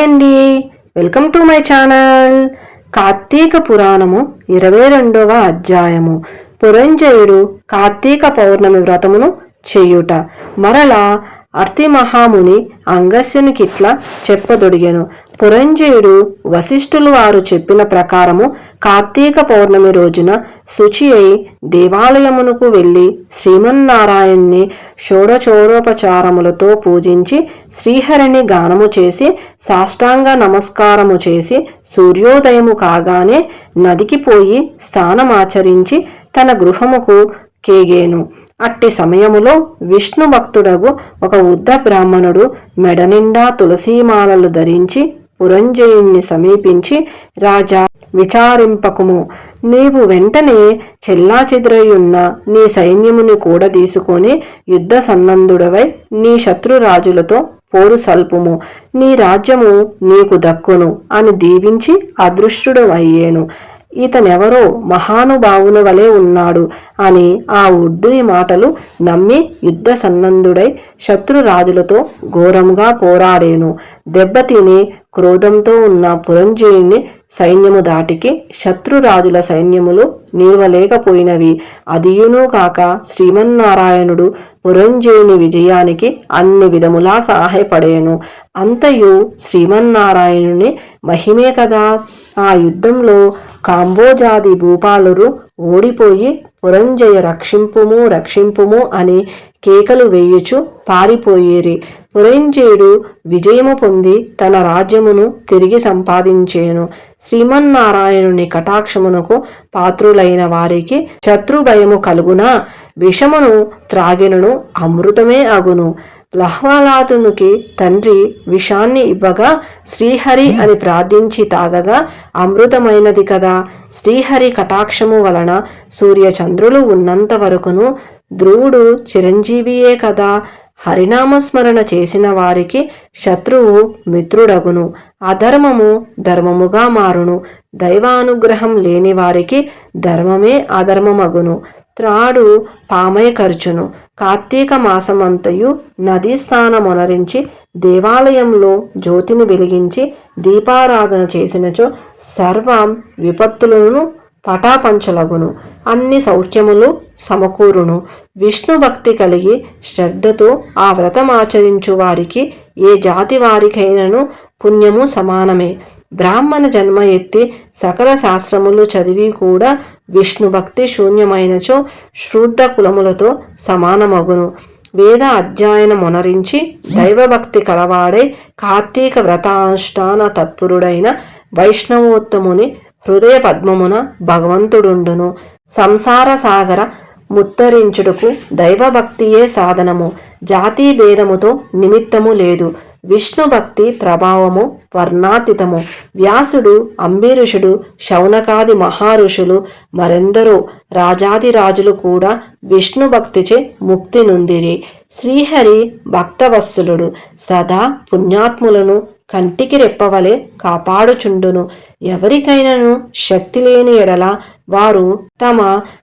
Hi అండి. Welcome to my channel. Karthika పురాణము ఇరవై రెండవ అధ్యాయము. పురంజయుడు కార్తీక పౌర్ణమి వ్రతమును చేయుట. మరలా అర్తి మహాముని అంగస్యునికిట్లా చెప్పదొడిగెను. పురంజయుడు వశిష్ఠులు వారు చెప్పిన ప్రకారము కార్తీక పౌర్ణమి రోజున శుచి అయి దేవాలయమునకు వెళ్ళి శ్రీమన్నారాయణ్ణి షోడచోరోపచారములతో పూజించి శ్రీహరిని గానము చేసి సాష్టాంగ నమస్కారము చేసి సూర్యోదయము కాగానే నదికి పోయి స్థానమాచరించి తన గృహముకు కేగేను. అట్టి సమయములో విష్ణు భక్తుడగు ఒక వృద్ధ బ్రాహ్మణుడు మెడనిండా తులసీమాలలు ధరించి పురంజయుణ్ణి సమీపించి రాజా విచారింపకుము. నీవు వెంటనే చెల్లాచెదురయున్న నీ సైన్యముని కూడా తీసుకొని యుద్ధ సన్నందుడవై నీ శత్రురాజులతో పోరు సల్పుము. నీ రాజ్యము నీకు దక్కును అని దీవించి అదృష్టుడు అయ్యేను ఇతనెవరో మహానుభావుల వలె ఉన్నాడు అని ఆ ఉర్దుని మాటలు నమ్మి యుద్ధ సన్నందుడై శత్రురాజులతో ఘోరంగా పోరాడేను. దెబ్బతిని క్రోధంతో ఉన్న పురంజయుని సైన్యము దాటికి శత్రురాజుల సైన్యములు నిలవలేకపోయినవి. అదియును కాక శ్రీమన్నారాయణుడు పురంజయుని విజయానికి అన్ని విధములా సహాయపడేను. అంతయు శ్రీమన్నారాయణుని మహిమే కదా. ఆ యుద్ధంలో కాంబోజాది భూపాలురు ఓడిపోయి పురంజయ రక్షింపుము రక్షింపుము అని కేకలు వేయుచు పారిపోయేరి. పురంజయుడు విజయము పొంది తన రాజ్యమును తిరిగి సంపాదించేను. శ్రీమన్నారాయణుని కటాక్షమునకు పాత్రులైన వారికి శత్రుభయము కలుగునా? విషమును త్రాగినను అమృతమే అగును. ప్లహ్లాదునికి తండ్రి విషాన్ని ఇవ్వగా శ్రీహరి అని ప్రార్థించి తాగగా అమృతమైనది కదా. శ్రీహరి కటాక్షము వలన సూర్యచంద్రులు ఉన్నంత వరకును ధ్రువుడు చిరంజీవియే కదా. హరినామస్మరణ చేసిన వారికి శత్రువు మిత్రుడగును. అధర్మము ధర్మముగా మారును. దైవానుగ్రహం లేని వారికి ధర్మమే అధర్మమగును. త్రాడు పామయ ఖర్చును కార్తీక మాసమంతయు నదీ స్థానమునరించి దేవాలయంలో జ్యోతిని వెలిగించి దీపారాధన చేసినచో సర్వం విపత్తులను పటాపంచలగును. అన్ని సౌఖ్యములు సమకూరును. విష్ణు భక్తి కలిగి శ్రద్ధతో ఆ వ్రతమాచరించు వారికి ఏ జాతి వారికైనను పుణ్యము సమానమే. బ్రాహ్మణ జన్మ ఎత్తి సకల శాస్త్రములు చదివి కూడా విష్ణు భక్తి శూన్యమైనచో శూద్ర కులములతో సమానమగును. వేద అధ్యయనమొనరించి దైవభక్తి కలవాడే కార్తీక వ్రతానుష్ఠాన తత్పురుడైన వైష్ణవోత్తముని హృదయ పద్మమున భగవంతుడుండును. సంసార సాగర ముత్తరించుటకు దైవభక్తియే సాధనము. జాతీ భేదముతో నిమిత్తము లేదు. విష్ణు భక్తి ప్రభావము వర్ణాతీతము. వ్యాసుడు అంబీరుషుడు శౌనకాది మహారుషులు మరెందరో రాజాదిరాజులు కూడా విష్ణు భక్తిచే ముక్తి నుందిరి. శ్రీహరి భక్తవత్సలుడు. సదా పుణ్యాత్ములను కంటికి రెప్పవలే కాపాడుచుండును. ఎవరికైనాను శక్తి లేని ఎడల వారు తమ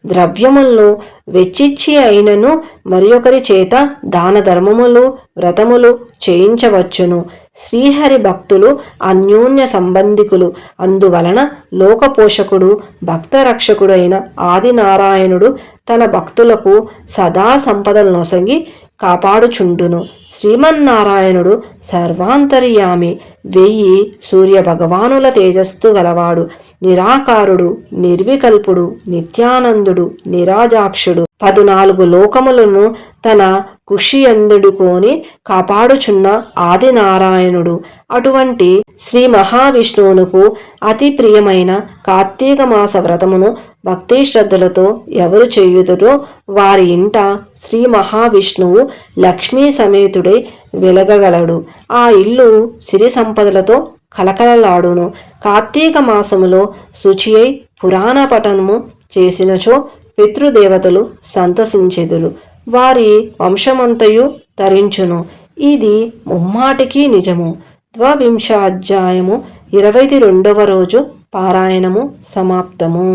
ద్రవ్యములను వెచ్చిచ్చి అయినను మరి ఒకరి చేత దాన ధర్మములు వ్రతములు చేయించవచ్చును. శ్రీహరి భక్తులు అన్యోన్య సంబంధికులు. అందువలన లోకపోషకుడు భక్త రక్షకుడైన ఆదినారాయణుడు తన భక్తులకు సదా సంపదలు నొసంగి కాపాడుచుండును. శ్రీమన్నారాయణుడు సర్వాంతర్యామి వెయ్యి సూర్య భగవానుల తేజస్సు గలవాడు నిరాకారుడు నిర్వికల్పుడు నిత్యానందుడు నిరాజాక్షుడు. పదునాలుగు లోకములను తన కుషియందుడుకొని కాపాడుచున్న ఆదినారాయణుడు. అటువంటి శ్రీ మహావిష్ణువునకు అతి ప్రియమైన కార్తీక మాస వ్రతమును భక్తి శ్రద్ధలతో ఎవరు చేయుదురో వారి ఇంట శ్రీ మహావిష్ణువు లక్ష్మీ సమేతుడై వెలగగలడు. ఆ ఇల్లు సిరి సంపదలతో కలకలలాడును. కార్తీక మాసములో శుచి అయి పురాణ పఠనము చేసినచో పితృదేవతలు సంతసించెదురు. వారి వంశమంతయు తరించును. ఇది ముమ్మాటికి నిజము. ద్వవింశాధ్యాయము ఇరవై రెండవ రోజు పారాయణము సమాప్తము.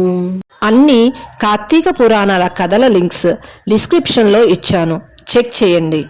అన్ని కార్తీక పురాణాల కథల లింక్స్ డిస్క్రిప్షన్లో ఇచ్చాను. చెక్ చేయండి.